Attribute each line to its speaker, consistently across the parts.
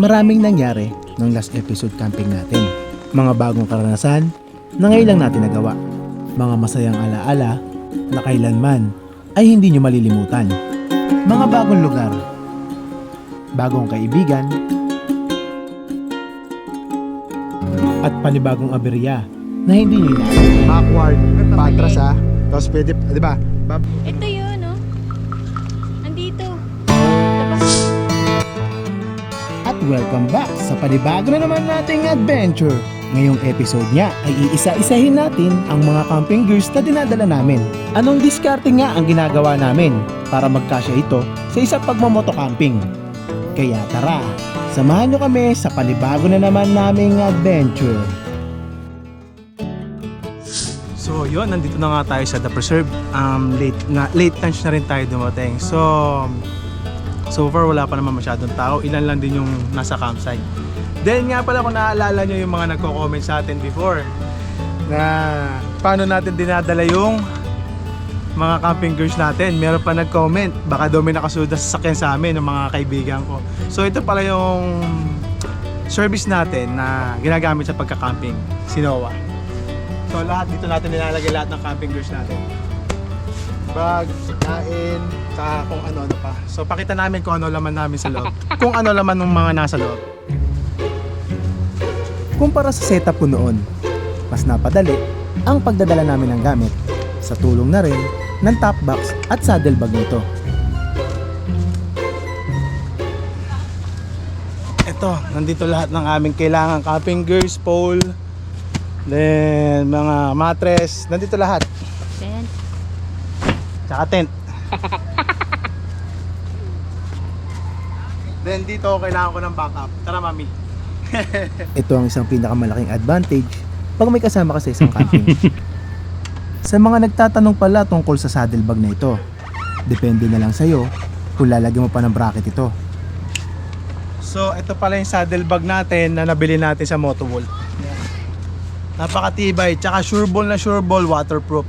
Speaker 1: Maraming nangyari nung last episode camping natin. Mga bagong karanasan na ngayon lang natin nagawa. Mga masayang alaala na kailanman ay hindi nyo malilimutan. Mga bagong lugar, bagong kaibigan, at panibagong aberya na hindi nyo inaasahan.
Speaker 2: backward, patras ha. Tapos pwede, di ba? Bab-
Speaker 1: welcome back sa panibago na naman nating adventure. Ngayong episode niya ay iisa-isahin natin ang mga camping gears na dinadala namin. Anong diskarte nga ang ginagawa namin para magkasya ito sa isa pagmamoto camping? Kaya tara, samahan nyo kami sa panibago na naman naming adventure.
Speaker 3: So yun, nandito na nga tayo sa The Preserve. Um, late, na, late lunch na rin tayo dumating. So, so far wala pa naman masyadong tao. Ilan lang din yung nasa campsite. Then nga pala kung naaalala nyo yung mga nagko-comment sa atin before na paano natin dinadala yung mga camping gears natin. Meron pa nag-comment. Baka daw may nakasunod na sasakyan sa amin ng mga kaibigan ko. So ito pala yung service natin na ginagamit sa pagka-camping. Sinowa. So lahat dito natin nilalagay lahat ng camping gears natin. Bag, kain, saka kung ano-ano pa. So pakita namin kung ano laman namin sa loob. kung ano laman ng mga nasa loob.
Speaker 1: Kumpara sa setup ko noon, mas napadali ang pagdadala namin ng gamit sa tulong na rin ng top box at saddle bag nito.
Speaker 3: Ito, nandito lahat ng aming kailangan camping gears, pole, then mga mattress, nandito lahat. Tsaka tent. then dito kailangan ko ng backup. Tara mami.
Speaker 1: Ito ang isang pinakamalaking advantage pag may kasama ka sa isang camping. sa mga nagtatanong pala tungkol sa saddle bag na ito, depende na lang sa'yo kung lalagyan mo pa ng bracket ito.
Speaker 3: So, ito pala yung saddle bag natin na nabili natin sa Motowolf. Napakatibay, tsaka sure ball na sure ball, waterproof.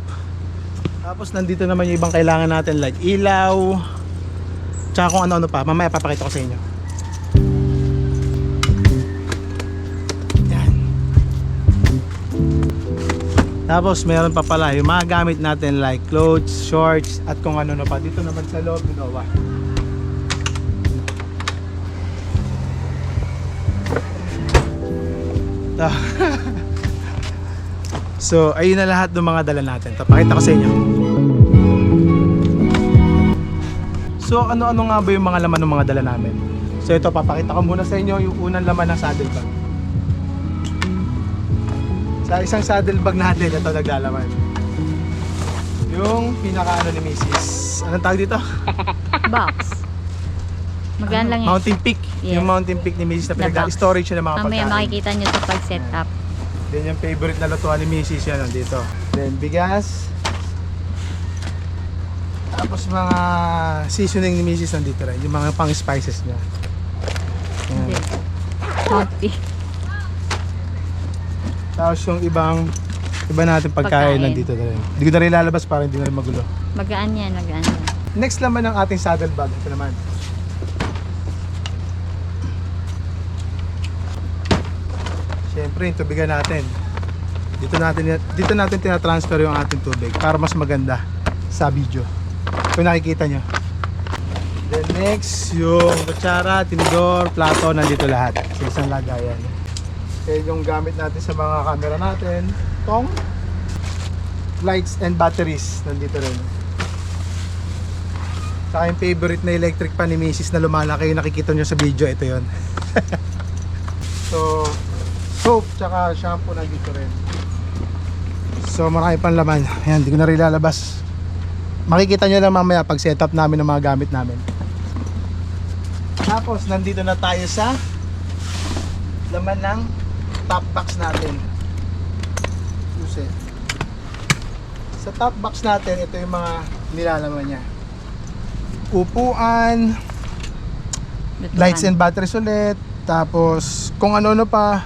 Speaker 3: Tapos nandito naman yung ibang kailangan natin like ilaw, tsaka kung ano-ano pa. Mamaya papakita ko sa inyo. Yan. Tapos meron pa pala yung mga gamit natin like clothes, shorts, at kung ano na pa. Dito naman sa loob, ginawa. Ito. So, ayun na lahat ng mga dala natin. Tapakita ko sa inyo. So, ano-ano nga ba yung mga laman ng mga dala namin? So, ito, papakita ko muna sa inyo yung unang laman ng saddle bag. Sa isang saddle bag natin, ito naglalaman. Yung pinaka-ano ni Mrs. Anong tawag dito?
Speaker 4: Box. Magaan lang yan.
Speaker 3: Mountain Peak.
Speaker 4: Yes.
Speaker 3: Yung Mountain Peak ni Mrs. na
Speaker 4: Na
Speaker 3: pinag
Speaker 4: box.
Speaker 3: storage siya ng mga
Speaker 4: Mamaya
Speaker 3: pagkain.
Speaker 4: makikita nyo sa pag-set
Speaker 3: Then yung favorite na lutuan ni Mrs. yan nandito. Then bigas. Tapos mga seasoning ni Mrs. nandito rin. Yung mga pang spices niya. Yan.
Speaker 4: Konti.
Speaker 3: Tapos yung ibang iba natin pagkain,
Speaker 4: Pagkain.
Speaker 3: nandito na rin. Hindi ko na rin lalabas para hindi na rin magulo.
Speaker 4: Magaan yan, magaan yan.
Speaker 3: Next naman ng ating saddle bag. Ito naman. Siyempre, yung tubigan natin. Dito natin dito natin tinatransfer yung ating tubig para mas maganda sa video. Kung nakikita nyo. Then next, yung kutsara, tinidor, plato, nandito lahat. Sa isang lagayan. Kaya yung gamit natin sa mga camera natin, tong lights and batteries, nandito rin. Sa yung favorite na electric pan ni Mrs. na lumalaki yung nakikita nyo sa video, ito yon. so, soap tsaka shampoo nandito rin. So, marami pang laman. Ayan, hindi ko na rin lalabas. Makikita nyo lang mamaya pag setup namin ng mga gamit namin. Tapos, nandito na tayo sa laman ng top box natin. Susi. Sa top box natin, ito yung mga nilalaman niya upuan, lights and batteries ulit, tapos kung ano-ano pa,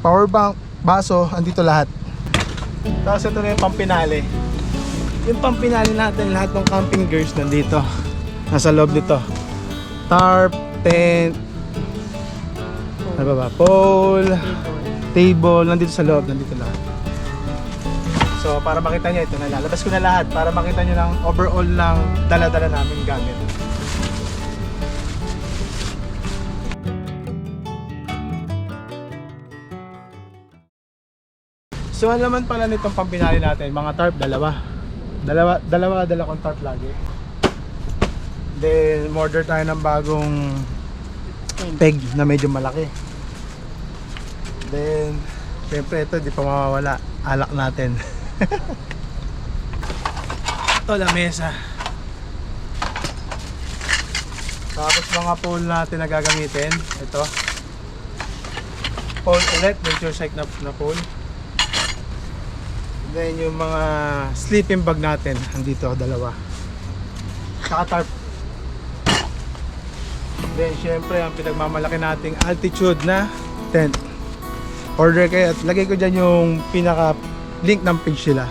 Speaker 3: power bank, baso, andito lahat. Tapos ito na yung pampinali. Yung pampinali natin, lahat ng camping gears nandito. Nasa loob nito. Tarp, tent, Ano ba ba? Pole,
Speaker 4: Table.
Speaker 3: nandito sa loob, nandito lahat. So, para makita nyo, ito na lalabas ko na lahat para makita nyo ng overall ng dala-dala namin gamit. So, ang laman pala nitong pampinali natin, mga tarp, dalawa. Dalawa, dalawa, dala kong tarp lagi. Then, order tayo ng bagong peg na medyo malaki. Then, syempre ito, di pa mawawala. Alak natin. ito, lamesa. Tapos mga pole natin na gagamitin. Ito. Pole ulit, nature shake na, na pole. Then yung mga sleeping bag natin, andito, dalawa. Saka. Then syempre ang pinagmamalaki nating altitude na tent. Order kayo at lagay ko dyan yung pinaka link ng page nila.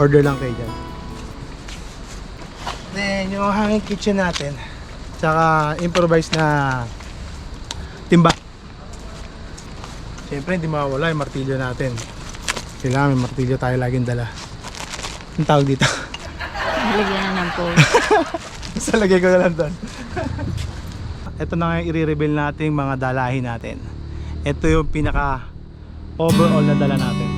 Speaker 3: Order lang kayo dyan. Then yung hanging kitchen natin. Tsaka improvised na timba. Syempre hindi mawawala yung martilyo natin. Kailangan may martilyo tayo laging dala. Ang tawag dito.
Speaker 4: Lagyan na ng pole.
Speaker 3: Sa lagay ko na lang doon. Ito na nga yung i-reveal natin mga dalahin natin. Ito yung pinaka overall na dala natin.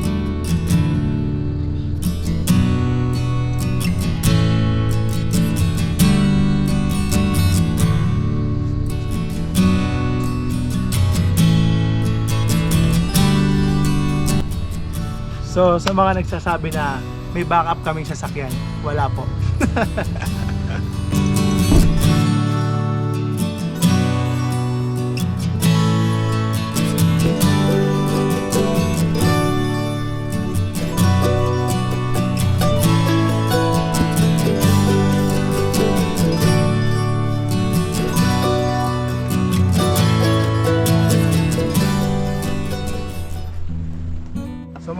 Speaker 3: So sa mga nagsasabi na may backup kaming sasakyan, wala po.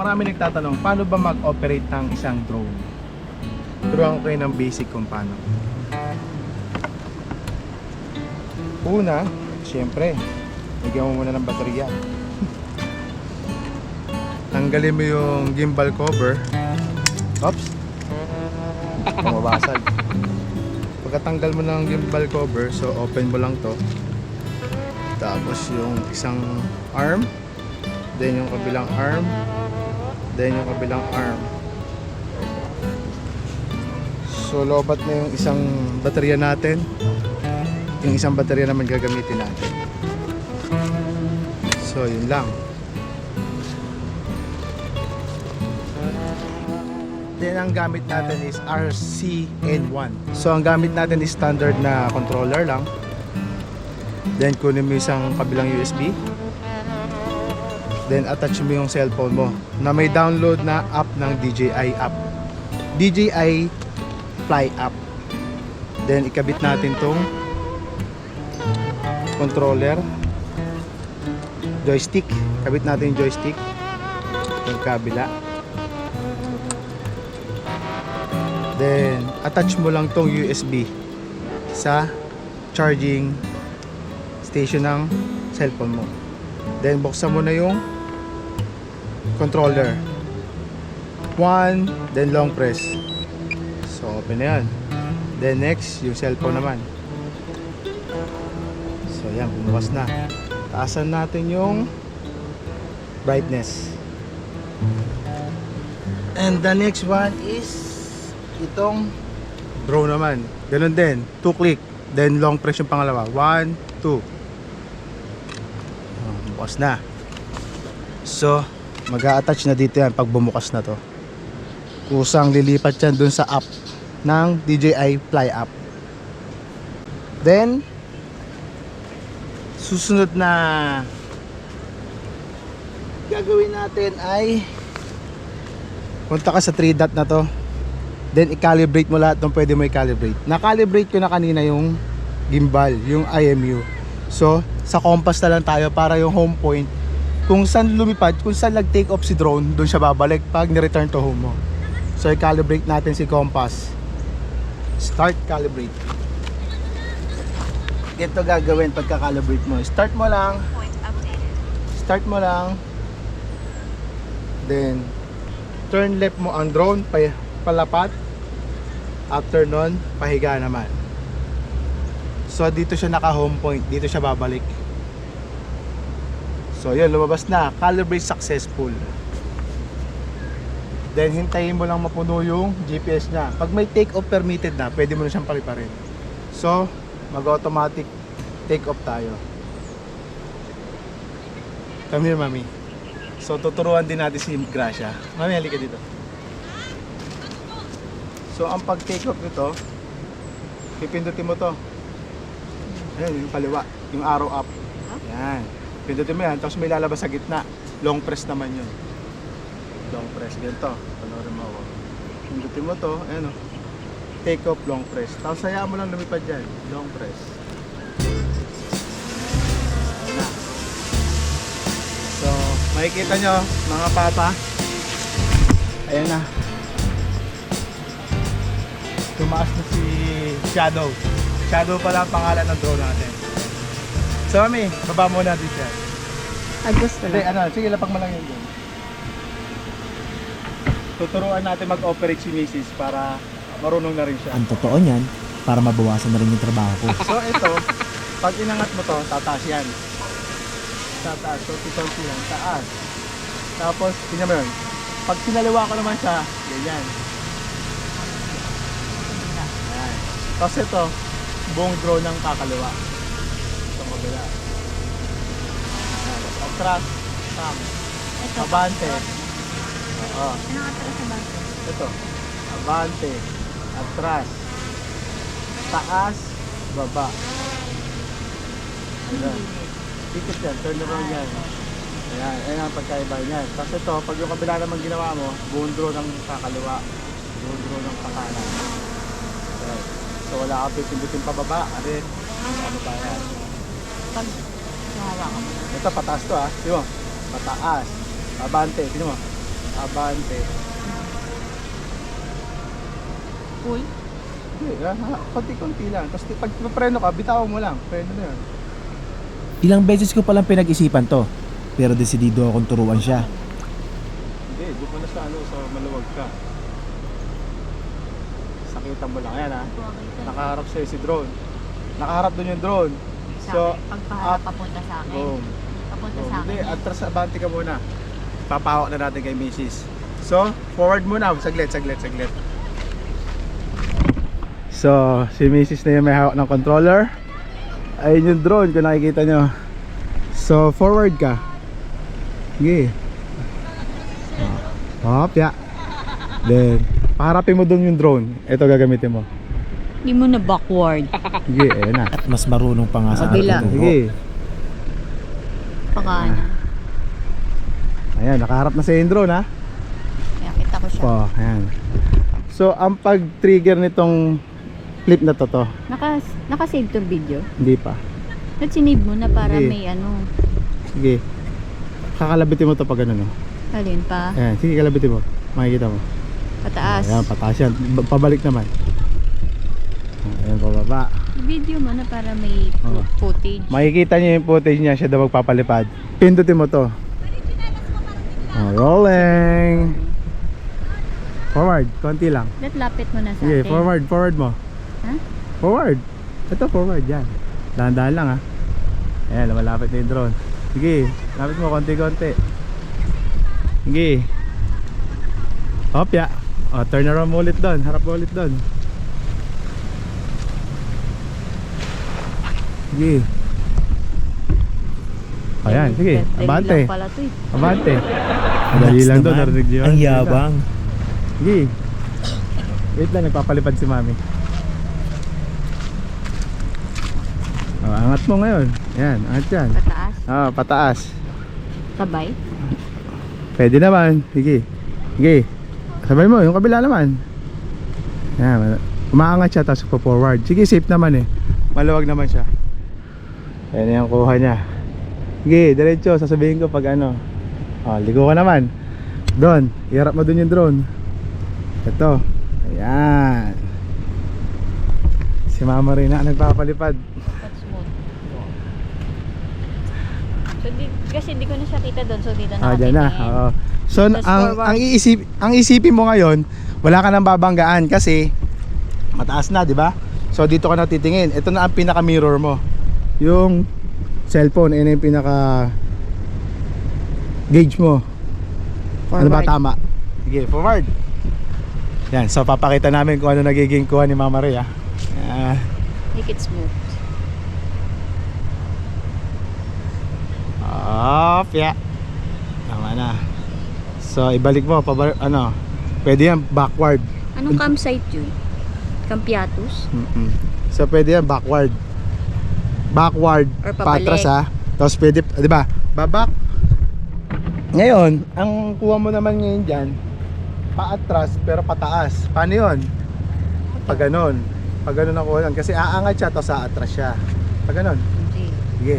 Speaker 3: marami nagtatanong, paano ba mag-operate ng isang drone? Turuan ko kayo ng basic kung paano. Una, syempre, lagyan mo muna ng baterya. Tanggalin mo yung gimbal cover. Oops! Bumabasag. Pagkatanggal mo ng gimbal cover, so open mo lang to. Tapos yung isang arm, then yung kabilang arm, then yung kabilang arm. So lobat na yung isang baterya natin. Yung isang baterya naman gagamitin natin. So yun lang. Then ang gamit natin is RCN1. So ang gamit natin is standard na controller lang. Then kunin mo isang kabilang USB. Then attach mo yung cellphone mo na may download na app ng DJI app. DJI Fly app. Then ikabit natin tong controller joystick. Kabit natin yung joystick yung kabila. Then attach mo lang tong USB sa charging station ng cellphone mo. Then buksan mo na yung controller. One, then long press. So open na yan. Then next, yung cellphone naman. So yan, bumukas na. Taasan natin yung brightness. And the next one is itong drone naman. Ganun din, two click. Then long press yung pangalawa. One, two. Oh, bukas na. So, mag attach na dito yan pag bumukas na to. Kusang lilipat yan dun sa app ng DJI Fly app. Then, susunod na gagawin natin ay punta ka sa 3 dot na to then i-calibrate mo lahat ng pwede mo i-calibrate na-calibrate ko na kanina yung gimbal yung IMU so sa compass na lang tayo para yung home point kung saan lumipad kung saan nag-take off si drone doon siya babalik pag ni-return to home mo so i-calibrate natin si compass start calibrate ganito gagawin pagka-calibrate mo start mo lang start mo lang. Then, turn left mo ang drone, pa, palapat. After nun, pahiga naman. So, dito siya naka home point. Dito siya babalik. So, yun, lumabas na. Calibrate successful. Then, hintayin mo lang mapuno yung GPS niya. Pag may take off permitted na, pwede mo na siyang paliparin. So, mag-automatic take off tayo. Come here, mami. So, tuturuan din natin si Gracia. Mami, halika dito. So, ang pag-take off nito, pipindutin mo to. Ayan, yung kaliwa. Yung arrow up. Yan. Pindutin mo yan, tapos may lalabas sa gitna. Long press naman yun. Long press. Ganito. Panorin mo ako. Pindutin mo to. Ayan o. Take off, long press. Tapos hayaan mo lang lumipad dyan. Long press. So, makikita nyo, mga papa. Ayan na. Tumaas na si Shadow. Shadow pala ang pangalan ng drone natin. So, mami, baba muna dito yan.
Speaker 4: Ay, gusto
Speaker 3: Hindi,
Speaker 4: lang.
Speaker 3: ano, sige, lapag mo lang yun dun. Tuturuan natin mag-operate si Mrs. para marunong na rin siya.
Speaker 1: Ang totoo niyan, para mabawasan na rin yung trabaho ko.
Speaker 3: So, ito, pag inangat mo to, tataas yan. Tataas. So, titonti yan. Taas. Tapos, tingnan mo yun. Pag sinaliwa ko naman siya, ganyan. Yan. Tapos ito, buong drone ng kakaliwa. Ito kabila. Atras, tam.
Speaker 4: Ito.
Speaker 3: Abante. Oo.
Speaker 4: Ano sa bago?
Speaker 3: Ito. Abante. Atras. Taas. Baba. Ayan. Ikot yan. Turn around yan. Ayan. Ayan ang pagkaiba niyan. Tapos ito, pag yung kabila naman ginawa mo, buong draw ng kakaliwa. Buong draw ng kakanan. So wala ka pipindutin pababa. Arin. Pababa yan.
Speaker 4: Pag hawakan mo.
Speaker 3: Ito, pataas to ah. Di mo? Pataas. Abante. Di mo? Abante.
Speaker 4: Full?
Speaker 3: Hindi, ah, konti-konti lang. Tapos di- pag preno ka, bitaw mo lang. Preno na yun.
Speaker 1: Ilang beses ko palang pinag-isipan to, pero desidido akong turuan siya.
Speaker 3: Hindi, doon mo na sa ano, sa maluwag ka. Sakitan mo lang. Ayan ah. Nakaharap sa'yo si drone. Nakaharap doon yung drone.
Speaker 4: Sa
Speaker 3: So,
Speaker 4: akin. Pagpaharap
Speaker 3: up.
Speaker 4: papunta sa akin.
Speaker 3: Boom.
Speaker 4: Papunta
Speaker 3: boom.
Speaker 4: sa akin.
Speaker 3: Hindi, atras abante ka muna. Papahawak na natin kay Mrs. So, forward muna. Saglit, saglit, saglit. So, si Mrs. na yung may hawak ng controller. Ayun yung drone kung nakikita nyo. So, forward ka. Sige. Oh, Hop, ya. Then, paharapin mo doon yung drone. Ito gagamitin mo.
Speaker 4: Hindi mo na backward.
Speaker 3: Sige, ayun na.
Speaker 1: At mas marunong pa nga sa
Speaker 4: Kabila.
Speaker 1: artuturo.
Speaker 3: Sige.
Speaker 4: Pakana.
Speaker 3: Ayan, nakaharap na sa yung drone ha.
Speaker 4: Kaya kita ko siya.
Speaker 3: Po, ayan. So, ang pag-trigger nitong clip na to to,
Speaker 4: Naka, naka-save to video.
Speaker 3: hindi pa.
Speaker 4: At sinave mo na para
Speaker 3: Hindi.
Speaker 4: may ano.
Speaker 3: Sige. Kakalabitin mo to pag ano no.
Speaker 4: Alin pa?
Speaker 3: Ayan, sige kalabitin mo. Makikita mo.
Speaker 4: Pataas.
Speaker 3: Ayan, pataas yan. Ba- Pabalik naman. Ayan, pababa.
Speaker 4: Video mo na para may
Speaker 3: Oo.
Speaker 4: footage.
Speaker 3: Makikita niyo yung footage niya, siya daw magpapalipad. Pindutin mo to. Oh, rolling. Forward, konti lang.
Speaker 4: That lapit mo na sa
Speaker 3: Sige,
Speaker 4: akin.
Speaker 3: forward, forward mo.
Speaker 4: Ha?
Speaker 3: Forward. Ito, forward, yan. Dahan-dahan lang ha. Ayan, lumalapit na yung drone. Sige, lapit mo konti-konti. Sige. Hop, ya. O, turn around mo ulit doon. Harap mo ulit doon. Sige. Ayan, sige. Abante.
Speaker 4: lang pala to eh.
Speaker 3: Abante. Madali lang doon,
Speaker 1: naman.
Speaker 3: narinig niyo.
Speaker 1: Ang yabang.
Speaker 3: Sige. Wait lang, nagpapalipad si mami. Oh, angat mo ngayon. Yan, angat yan.
Speaker 4: Pataas.
Speaker 3: Ah, pataas.
Speaker 4: Sabay.
Speaker 3: Pwede naman. Sige. Sige. Sabay mo, yung kabila naman. Yan, umaangat siya tapos forward. Sige, safe naman eh. Maluwag naman siya. Yan yung kuha niya. Sige, diretso. Sasabihin ko pag ano. Oh, ligo ka naman. Doon. Iharap mo doon yung drone. Ito. Ayan. Si mama rin na nagpapalipad.
Speaker 4: So di, kasi hindi ko na siya kita doon. So, dito na
Speaker 3: Ah, dyan na. Oo. So, ang, ang, iisip, ang isipin mo ngayon, wala ka nang babanggaan kasi mataas na, di ba? So, dito ka na titingin. Ito na ang pinaka-mirror mo. Yung cellphone, yun yung pinaka gauge mo. Ano ba
Speaker 4: Forward.
Speaker 3: tama? Sige, forward. Yan, so papakita namin kung ano nagiging kuha ni Mama Ray, ah. Ah,
Speaker 4: Make it smooth.
Speaker 3: Off, yeah. Tama na. So, ibalik mo, pabar ano, pwede yan backward.
Speaker 4: Anong campsite yun? Campiatus?
Speaker 3: Mm-mm. So, pwede yan backward. Backward,
Speaker 4: Or pabalik.
Speaker 3: patras ha. Tapos pwede, di ba, babak. Ngayon, ang kuha mo naman ngayon dyan, paatras pero pataas. Paano yun? Pag ganon. Pag ganon ang kuha yan. Kasi aangat siya, tapos aatras siya. Pag.
Speaker 4: Hindi.
Speaker 3: Sige.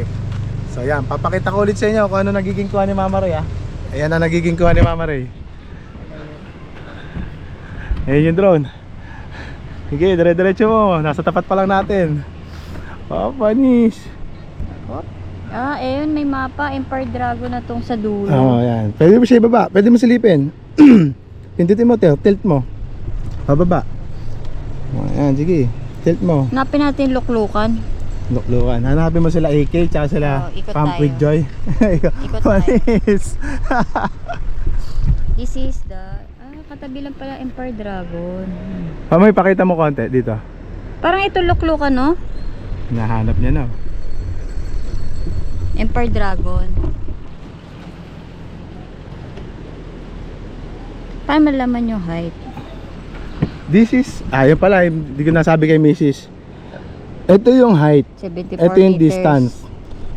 Speaker 3: So yan, papakita ko ulit sa inyo kung ano nagiging kuha ni Mama Ray ah. Ayan na nagiging kuha ni Mama Ray. Ayan yung drone. Sige, dire-diretso mo. Nasa tapat pa lang natin. Oh, panis.
Speaker 4: Ah, ayun, may mapa. Empire Dragon na tong sa dulo.
Speaker 3: Oo, oh, yan. Pwede mo siya ibaba. Pwede mo silipin. Pindutin mo, tilt, tilt mo. Pababa. Oh, yan, sige. Tilt mo.
Speaker 4: Hanapin natin luklukan.
Speaker 3: Luklukan. Hanapin mo sila AK, tsaka sila
Speaker 4: ikot
Speaker 3: Pump
Speaker 4: tayo.
Speaker 3: with Joy.
Speaker 4: Ikot tayo.
Speaker 3: Panis.
Speaker 4: This is the... Ah, katabi lang pala Empire Dragon.
Speaker 3: Pamoy, pakita mo konti dito.
Speaker 4: Parang ito luklukan, no?
Speaker 3: Nahanap niya na.
Speaker 4: Empire Dragon. Paano malaman yung height?
Speaker 3: This is, ah yun pala, hindi ko nasabi kay Mrs. Ito yung height,
Speaker 4: 74
Speaker 3: ito yung
Speaker 4: meters.
Speaker 3: distance.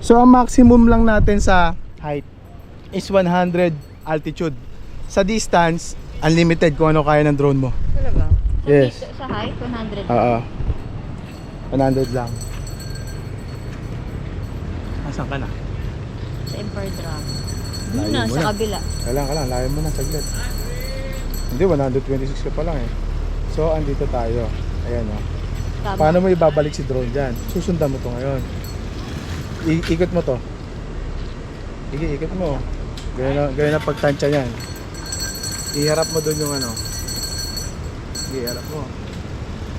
Speaker 3: So ang maximum lang natin sa height is 100 altitude. Sa distance, unlimited kung ano kaya ng drone mo.
Speaker 4: Talaga? Sa
Speaker 3: Yes.
Speaker 4: Sa height, 100.
Speaker 3: Oo. 100 lang.
Speaker 5: Asan ka na?
Speaker 4: Sa Empire Dragon.
Speaker 3: Layo
Speaker 4: Doon na, sa
Speaker 3: na.
Speaker 4: kabila.
Speaker 3: Kailangan ka lang, layo mo na saglit. Hindi, 126 ka pa lang eh. So, andito tayo. Ayan o.
Speaker 4: Tama.
Speaker 3: Paano mo ibabalik si drone dyan? Susundan mo to ngayon. I- ikot mo to. Sige, ikot mo. Ganyan na, ganyan na pagtansya niyan. Iharap mo doon yung ano. Sige, iharap mo.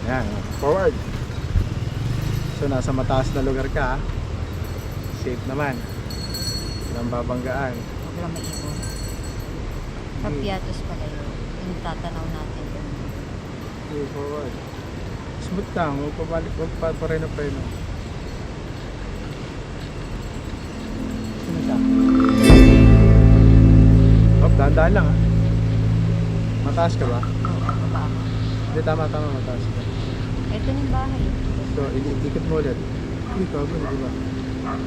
Speaker 3: Ayan, oh. forward. So, nasa mataas na lugar ka. Ah. Safe naman. Walang babanggaan.
Speaker 4: Huwag lang maibon. Campiatus pala yun. Yung tatanaw natin.
Speaker 3: Sige, forward. Smooth lang. Huwag pabalik. Huwag pa pareno-preno. Sino siya? Oh, dahan-dahan lang ha. Mataas ka ba?
Speaker 4: Oo, baba ako.
Speaker 3: Hindi, tama, tama, mataas ka.
Speaker 4: Ito na yung bahay.
Speaker 3: So, i- ikot mo ulit. Hindi, kago, di ba?
Speaker 4: Ito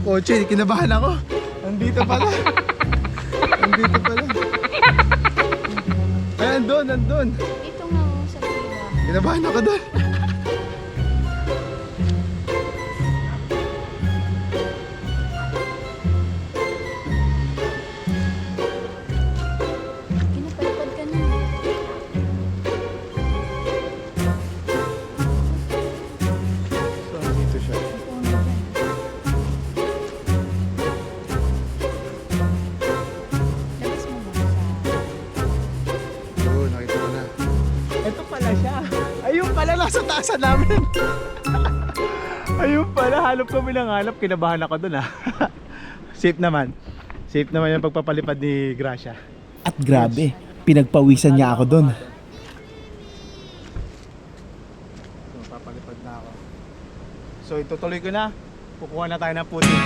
Speaker 3: yung kotse, kinabahan ako. Andito pala. andito pala. Ay, andun, andun.
Speaker 4: Ito nga, sa pila.
Speaker 3: Kinabahan ako doon. Nabasa namin. Ayun pala, halop kami ng halop. Kinabahan ako dun ha. Ah. Safe naman. Safe naman yung pagpapalipad ni Gracia.
Speaker 1: At grabe, pinagpawisan niya ako dun.
Speaker 3: So, papalipad na ako. So itutuloy ko na. Kukuha na tayo ng putik.